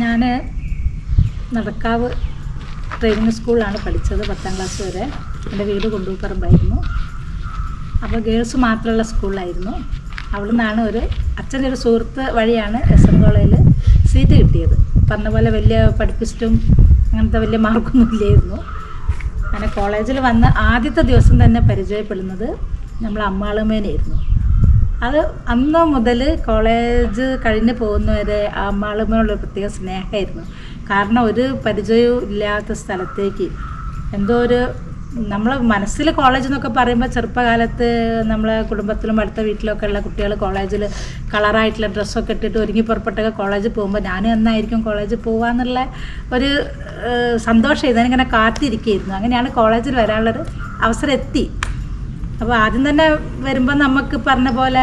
ഞാൻ നടക്കാവ് ട്രെയിനിങ് സ്കൂളിലാണ് പഠിച്ചത് പത്താം ക്ലാസ് വരെ. എന്റെ വീട് കൊണ്ടൂപ്പറമ്പായിരുന്നു. അപ്പോൾ ഗേൾസ് മാത്രമുള്ള സ്കൂളിലായിരുന്നു അവിടെ നിന്നാണ് ഒരു അച്ഛന്റെ ഒരു സുഹൃത്ത് വഴിയാണ് എസ് എൻ കോളേജിൽ സീറ്റ് കിട്ടിയത്. പറഞ്ഞ പോലെ വലിയ പഠിപ്പിച്ചിട്ടും അങ്ങനത്തെ വലിയ മാർക്കൊന്നും ഇല്ലായിരുന്നു. അങ്ങനെ കോളേജിൽ വന്ന് ആദ്യത്തെ ദിവസം തന്നെ പരിചയപ്പെടുന്നത് നമ്മൾ അമ്മാളുമേനായിരുന്നു അത് അന്ന് മുതൽ കോളേജ് കഴിഞ്ഞ് പോകുന്നവരെ ആ ഒരു പ്രത്യേക സ്നേഹമായിരുന്നു. കാരണം ഒരു പരിചയവും ഇല്ലാത്ത സ്ഥലത്തേക്ക്. എന്തോ ഒരു നമ്മളെ മനസ്സിൽ കോളേജ് എന്നൊക്കെ പറയുമ്പോൾ ചെറുപ്പകാലത്ത് നമ്മളെ കുടുംബത്തിലും അടുത്ത വീട്ടിലൊക്കെ ഉള്ള കുട്ടികൾ കോളേജിൽ കളറായിട്ടുള്ള ഡ്രസ്സൊക്കെ ഇട്ടിട്ട് ഒരുങ്ങി പുറപ്പെട്ടൊക്കെ കോളേജിൽ പോകുമ്പോൾ ഞാനും എന്നായിരിക്കും കോളേജിൽ പോകാന്നുള്ള ഒരു സന്തോഷം ഇതിനിങ്ങനെ കാത്തിരിക്കുകയായിരുന്നു അങ്ങനെയാണ് കോളേജിൽ വരാനുള്ളൊരു അവസരം എത്തി. അപ്പോൾ ആദ്യം തന്നെ വരുമ്പോൾ നമുക്ക് പറഞ്ഞ പോലെ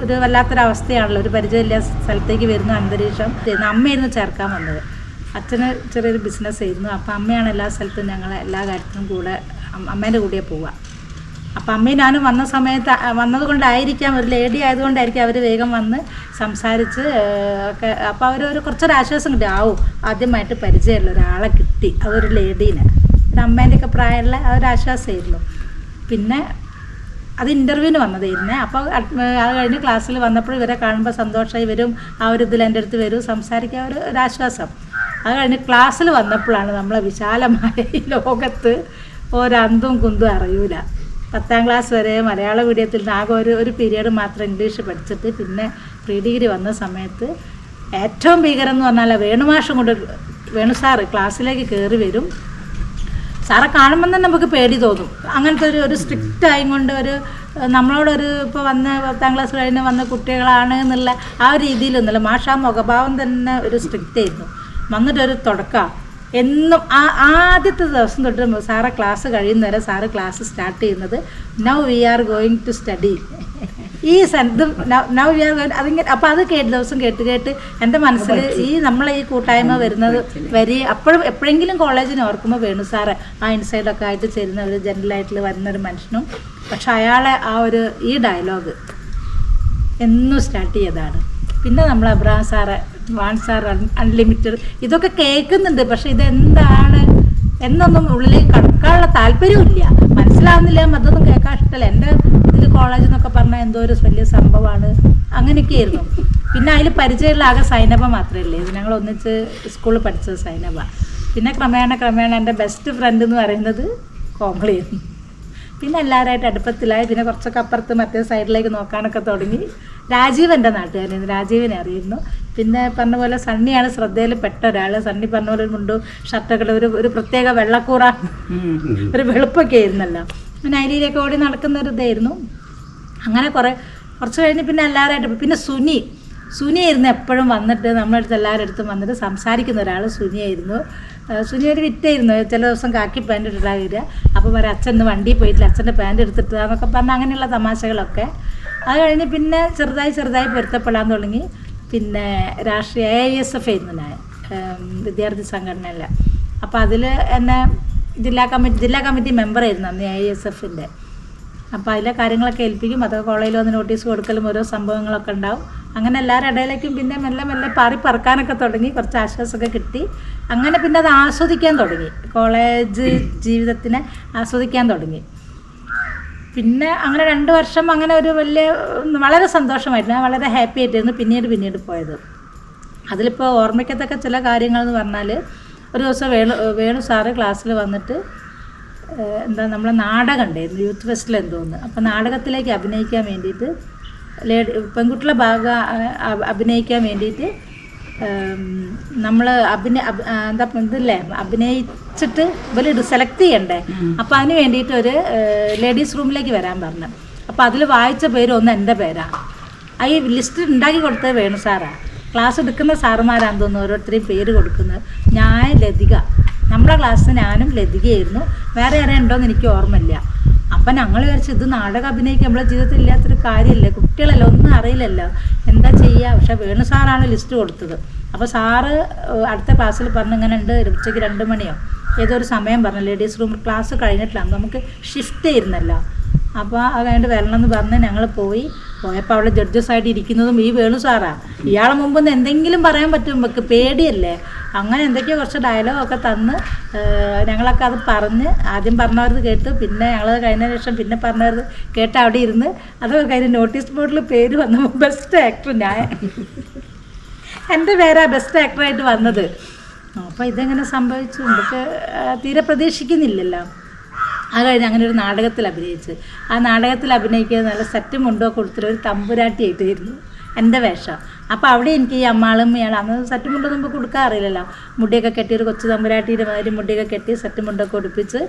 ഒരു വല്ലാത്തൊരവസ്ഥയാണല്ലോ. ഒരു പരിചയമില്ല സ്ഥലത്തേക്ക് വരുന്ന അന്തരീക്ഷം. അമ്മയായിരുന്നു ചേർക്കാൻ വന്നത്. അച്ഛന് ചെറിയൊരു ബിസിനസ് ആയിരുന്നു. അപ്പോൾ അമ്മയാണ് എല്ലാ സ്ഥലത്തും ഞങ്ങൾ എല്ലാ കാര്യത്തിനും കൂടെ അമ്മേന്റെ കൂടെ പോവുക. അപ്പം അമ്മയും ഞാനും വന്ന സമയത്ത് അ- വന്നത് കൊണ്ടായിരിക്കാം ഒരു ലേഡി ആയതുകൊണ്ടായിരിക്കും അവർ വേഗം വന്ന് സംസാരിച്ച് ഒക്കെ അപ്പോൾ അവർ ഒരു കുറച്ചൊരു ആശ്വാസം കിട്ടി. ആവും ആദ്യമായിട്ട് പരിചയമുള്ള ഒരാളെ കിട്ടി. അതൊരു ലേഡീനെ അമ്മേന്റെയൊക്കെ പ്രായമുള്ള ആ ഒരു ആശ്വാസമായിരുന്നു. പിന്നെ അത് ഇന്റർവ്യൂവിന് വന്നതായിരുന്നേ അപ്പോൾ അത് കഴിഞ്ഞ് ക്ലാസ്സിൽ വന്നപ്പോൾ ഇവരെ കാണുമ്പോൾ സന്തോഷമായി വരും. ആ ഒരു ഇതിൽ എന്റെ അടുത്ത് വരും സംസാരിക്കാൻ ഒരു ഒരാശ്വാസം അത് കഴിഞ്ഞ് ക്ലാസ്സിൽ വന്നപ്പോഴാണ് നമ്മളെ വിശാലമായ ഈ ലോകത്ത് ഒരന്തും കുന്തും അറിയൂല. പത്താം ക്ലാസ് വരെ മലയാള മീഡിയത്തിൽ നിന്ന് ആകെ ഒരു ഒരു പീരീഡ് മാത്രം ഇംഗ്ലീഷ് പഠിച്ചിട്ട് പിന്നെ പ്രീ ഡിഗ്രി വന്ന സമയത്ത് ഏറ്റവും ഭീകരം എന്ന് പറഞ്ഞാൽ വേണുമാഷം കൊണ്ട് വേണു സാറ് ക്ലാസ്സിലേക്ക് കയറി വരും. സാറെ കാണുമ്പോൾ തന്നെ നമുക്ക് പേടി തോന്നും. അങ്ങനത്തെ ഒരു ഒരു സ്ട്രിക്റ്റ് ആയിക്കൊണ്ട് ഒരു ഏഹ്, നമ്മളോടൊരു ഇപ്പോൾ വന്ന പത്താം ക്ലാസ് കഴിഞ്ഞ് വന്ന കുട്ടികളാണ് എന്നുള്ള ആ ഒരു രീതിയിലൊന്നുമില്ല. മാഷ മുഖഭാവം തന്നെ ഒരു സ്ട്രിക്റ്റ് ആയിരുന്നു. വന്നിട്ടൊരു തുടക്കം. എന്നും ആ ആദ്യത്തെ ദിവസം തൊട്ട് സാറെ ക്ലാസ് കഴിയുന്നവരെ സാറ് ക്ലാസ് സ്റ്റാർട്ട് ചെയ്യുന്നത് now we are going to study ഈ ഇത് നൗ വി ആർ അതിങ്ങനെ അപ്പോൾ അത് കേട്ട് ദിവസം കേട്ട് കേട്ട് എന്റെ മനസ്സിൽ ഈ നമ്മളെ ഈ കൂട്ടായ്മ വരുന്നത് വരി അപ്പോഴും എപ്പോഴെങ്കിലും കോളേജിന് ഓർക്കുമ്പോൾ വേണു സാറ് ആ ഇൻസൈഡൊക്കെ ആയിട്ട് ചേരുന്ന ഒരു ജനറലായിട്ട് വരുന്ന ഒരു മനുഷ്യനും പക്ഷെ അയാളെ ആ ഒരു ഈ ഡയലോഗ് എന്നും സ്റ്റാർട്ട് ചെയ്തതാണ്. പിന്നെ നമ്മൾ അബ്രഹാം സാറ് വാൻ സാർ അൺലിമിറ്റഡ് ഇതൊക്കെ കേൾക്കുന്നുണ്ട് പക്ഷെ ഇതെന്താണ് എന്നൊന്നും ഉള്ളിലേക്ക് കടക്കാനുള്ള താല്പര്യമില്ല മനസ്സിലാവുന്നില്ല അതൊന്നും കേൾക്കാൻ ഇഷ്ടമല്ല. എന്റെ ഇതിൽ കോളേജ് എന്നൊക്കെ പറഞ്ഞാൽ എന്തോ ഒരു വലിയ സംഭവമാണ്. അങ്ങനെയൊക്കെയായിരുന്നു. പിന്നെ അതിൽ പരിചയമുള്ള ആകെ സൈനബ മാത്രമേ ഉള്ളൂ. ഇത് ഞങ്ങൾ ഒന്നിച്ച് സ്കൂളിൽ പഠിച്ചത് സൈനബ. പിന്നെ ക്രമേണ ക്രമേണ എന്റെ ബെസ്റ്റ് ഫ്രണ്ട് എന്ന് പറയുന്നത് കോമളിയായിരുന്നു പിന്നെ എല്ലാവരായിട്ട് അടുപ്പത്തിലായി. പിന്നെ കുറച്ചൊക്കെ അപ്പുറത്ത് മറ്റേ സൈഡിലേക്ക് നോക്കാനൊക്കെ തുടങ്ങി. രാജീവ് എന്റെ നാട്ടുകാരായിരുന്നു രാജീവിനെ അറിയുന്നു. പിന്നെ പറഞ്ഞ പോലെ സണ്ണിയാണ് ശ്രദ്ധയിൽ പെട്ട ഒരാൾ. സണ്ണി പറഞ്ഞ പോലെ മുണ്ടും ഷർട്ടൊക്കെ ഒരു ഒരു പ്രത്യേക വെള്ളക്കൂറ ഒരു വെളുപ്പൊക്കെ ആയിരുന്നല്ലോ. അരിയിലേക്ക് ഓടി നടക്കുന്ന ഒരു ഇതായിരുന്നു. അങ്ങനെ കുറേ കുറച്ച് കഴിഞ്ഞ് പിന്നെ എല്ലാവരായിട്ട് പിന്നെ സുനി സുനിയായിരുന്നു എപ്പോഴും വന്നിട്ട് നമ്മുടെ അടുത്ത് എല്ലാവരുടെ അടുത്തും വന്നിട്ട് സംസാരിക്കുന്ന ഒരാൾ സുനിയായിരുന്നു സുനി ഒരു വിറ്റായിരുന്നു. ചില ദിവസം കാക്കി പാന്റ് ഇട്ടിട്ടാണ് വരിക. അപ്പോൾ പറയാം അച്ഛൻ വണ്ടിയിൽ പോയിട്ടില്ല. അച്ഛന്റെ പാന്റ് എടുത്തിട്ടാന്നൊക്കെ പറഞ്ഞ് അങ്ങനെയുള്ള തമാശകളൊക്കെ. അത് കഴിഞ്ഞ് പിന്നെ ചെറുതായി ചെറുതായി പൊരുത്തപ്പെടാൻ തുടങ്ങി. പിന്നെ രാഷ്ട്രീയ എ എസ് എഫ് ആയിരുന്നു ഞാൻ. വിദ്യാർത്ഥി സംഘടനയിൽ അപ്പോൾ അതിൽ എന്നെ ജില്ലാ കമ്മിറ്റി ജില്ലാ കമ്മിറ്റി മെമ്പറായിരുന്നു അന്ന് എ എസ് എഫിന്റെ അപ്പോൾ അതിലെ കാര്യങ്ങളൊക്കെ ഏൽപ്പിക്കും അതൊക്കെ കോളേജിൽ വന്ന് നോട്ടീസ് കൊടുക്കലും ഓരോ സംഭവങ്ങളൊക്കെ ഉണ്ടാവും. അങ്ങനെ എല്ലാവരുടെ ഇടയിലേക്കും പിന്നെ മെല്ലെ മെല്ലെ പാറി പറക്കാനൊക്കെ തുടങ്ങി കുറച്ച് ആശ്വാസമൊക്കെ കിട്ടി. അങ്ങനെ പിന്നെ അത് ആസ്വദിക്കാൻ തുടങ്ങി. കോളേജ് ജീവിതത്തിനെ ആസ്വദിക്കാൻ തുടങ്ങി. പിന്നെ അങ്ങനെ രണ്ട് വർഷം അങ്ങനെ ഒരു വലിയ വളരെ സന്തോഷമായിരുന്നു. വളരെ ഹാപ്പി ആയിട്ടായിരുന്നു പിന്നീട് പിന്നീട് പോയത്. അതിലിപ്പോൾ ഓർമ്മിക്കത്തക്ക ചില കാര്യങ്ങൾ എന്ന് പറഞ്ഞാൽ ഒരു ദിവസം വേണു വേണു സാറ് ക്ലാസ്സിൽ വന്നിട്ട് എന്താ നമ്മളെ നാടകം ഉണ്ടായിരുന്നു യൂത്ത് ഫെസ്റ്റിൽ എന്തോന്ന് അപ്പോൾ നാടകത്തിലേക്ക് അഭിനയിക്കാൻ വേണ്ടിയിട്ട് ലേഡി പെൺകുട്ടികളെ ഭാഗം അഭിനയിക്കാൻ വേണ്ടിയിട്ട് നമ്മൾ അഭിനയ അഭി- എന്താ ഇതില്ലേ അഭിനയിച്ചിട്ട് ഇവർ സെലക്ട് ചെയ്യണ്ടേ? അപ്പോൾ അതിന് വേണ്ടിയിട്ട് ഒരു ലേഡീസ് റൂമിലേക്ക് വരാൻ പറഞ്ഞു. അപ്പോൾ അതിൽ വായിച്ച പേര് ഒന്ന് എന്റെ പേരാണ് ആ ഈ ലിസ്റ്റ് ഉണ്ടാക്കി കൊടുത്തത് വേണു സാറാ. ക്ലാസ് എടുക്കുന്ന സാറുമാരാണെന്ന് തോന്നുന്നു ഓരോരുത്തരെയും പേര് കൊടുക്കുന്നത്. ഞാൻ ലതിക. നമ്മുടെ ക്ലാസ്സിൽ ഞാനും ലതികയായിരുന്നു. വേറെ ആരെ ഉണ്ടോയെന്ന് എനിക്ക് ഓർമ്മയില്ല. അപ്പം ഞങ്ങൾ വിചാരിച്ചു ഇത് നാടക അഭിനയിക്കുക നമ്മളെ ജീവിതത്തിൽ ഇല്ലാത്തൊരു കാര്യമല്ലേ? കുട്ടികളല്ലോ? ഒന്നും അറിയില്ലല്ലോ. എന്താ ചെയ്യുക പക്ഷെ വേണു സാറാണ് ലിസ്റ്റ് കൊടുത്തത്. അപ്പോൾ സാറ് അടുത്ത ക്ലാസ്സിൽ പറഞ്ഞു ഇങ്ങനെ ഉണ്ട്. ഉച്ചയ്ക്ക് രണ്ട് മണിയോ? ഏതോ ഒരു സമയം പറഞ്ഞു. ലേഡീസ് റൂം ക്ലാസ് കഴിഞ്ഞിട്ടില്ല. നമുക്ക് ഷിഫ്റ്റ് ചെയ്യുന്നല്ലോ അപ്പോൾ അത് കഴിഞ്ഞിട്ട് വരണം എന്ന് പറഞ്ഞ് ഞങ്ങൾ പോയി. പോയപ്പോൾ അവിടെ ജഡ്ജസ് ആയിട്ട് ഇരിക്കുന്നതും ഈ വേണു സാറാ. ഇയാളെ മുമ്പ് എന്തെങ്കിലും പറയാൻ പറ്റും പേടിയല്ലേ? അങ്ങനെ എന്തൊക്കെയോ കുറച്ച് ഡയലോഗൊക്കെ തന്ന് ഞങ്ങളൊക്കെ അത് പറഞ്ഞ് ആദ്യം പറഞ്ഞവരത് കേട്ട് പിന്നെ ഞങ്ങൾ കഴിഞ്ഞ ശേഷം പിന്നെ പറഞ്ഞവരത് കേട്ട് അവിടെ ഇരുന്ന് അത് കഴിഞ്ഞ് നോട്ടീസ് ബോർഡിൽ പേര് വന്ന ബെസ്റ്റ് ആക്ടർ ഞാൻ. എന്റെ പേരാ ബെസ്റ്റ് ആക്ടറായിട്ട് വന്നത്. അപ്പോൾ ഇതെങ്ങനെ സംഭവിച്ചു? നമുക്ക് തീരെ പ്രതീക്ഷിക്കുന്നില്ലല്ലോ. അത് കഴിഞ്ഞ് അങ്ങനെ ഒരു നാടകത്തിൽ അഭിനയിച്ച്. ആ നാടകത്തിൽ അഭിനയിക്കുക നല്ല സെറ്റും മുണ്ടോ കൊടുത്തിട്ട് ഒരു തമ്പുരാട്ടിയായിട്ടായിരുന്നു എന്റെ വേഷം. അപ്പോൾ അവിടെ എനിക്ക് ഈ അമ്മാളും ഇയാൾ അന്ന് സെറ്റും മുണ്ടോ നമുക്ക് കൊടുക്കാറില്ലല്ലോ മുടിയൊക്കെ കെട്ടി ഒരു കൊച്ചു തമ്പുരാട്ടിയുടെ മാതിരി മുടിയൊക്കെ കെട്ടി സെറ്റും മുണ്ടൊക്കെ ഉടുപ്പിച്ച്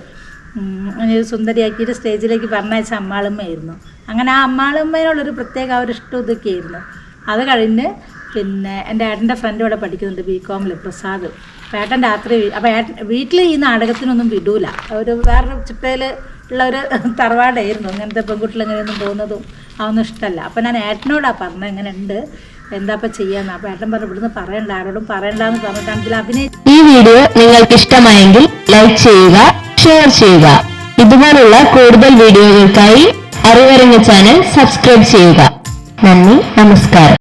അങ്ങനെ ഒരു സുന്ദരിയാക്കിയിട്ട് സ്റ്റേജിലേക്ക് പറഞ്ഞയച്ച അമ്മാളമ്മയായിരുന്നു. അങ്ങനെ ആ അമ്മാളുമ്മയോടൊരു പ്രത്യേക ആ ഒരു ഇഷ്ടം ഇതൊക്കെയായിരുന്നു. അത് കഴിഞ്ഞ് പിന്നെ എന്റെ ഏട്ടന്റെ ഫ്രണ്ട് ഇവിടെ പഠിക്കുന്നുണ്ട് ബി കോമിൽ പ്രസാദ്. ഏട്ടൻ രാത്രി അപ്പോൾ ഏട്ടൻ വീട്ടിൽ ഈ നാടകത്തിനൊന്നും വിടൂല. ഒരു വേറൊരു ചിട്ടയിൽ ഉള്ള ഒരു തറവാടായിരുന്നു. അങ്ങനത്തെ പെൺകുട്ടികൾ എങ്ങനെയൊന്നും പോകുന്നതും അതൊന്നും ഇഷ്ടമല്ല അപ്പോൾ ഞാൻ ഏട്ടനോടാ പറഞ്ഞത് എങ്ങനെയുണ്ട് ഉണ്ട് ഇപ്പം ചെയ്യാന്ന്? അപ്പോൾ ഏട്ടൻ പറഞ്ഞു ഇവിടുന്ന് പറയണ്ട ആരോടും പറയണ്ടെന്ന് പറഞ്ഞിട്ടാണ് ഇതിൽ ഈ വീഡിയോ നിങ്ങൾക്ക് ഇഷ്ടമായെങ്കിൽ ലൈക്ക് ചെയ്യുക ഷെയർ ചെയ്യുക. ഇതുപോലുള്ള കൂടുതൽ വീഡിയോകൾക്കായി അറിവരങ്ങ ചാനൽ സബ്സ്ക്രൈബ് ചെയ്യുക. നന്ദി നമസ്കാരം.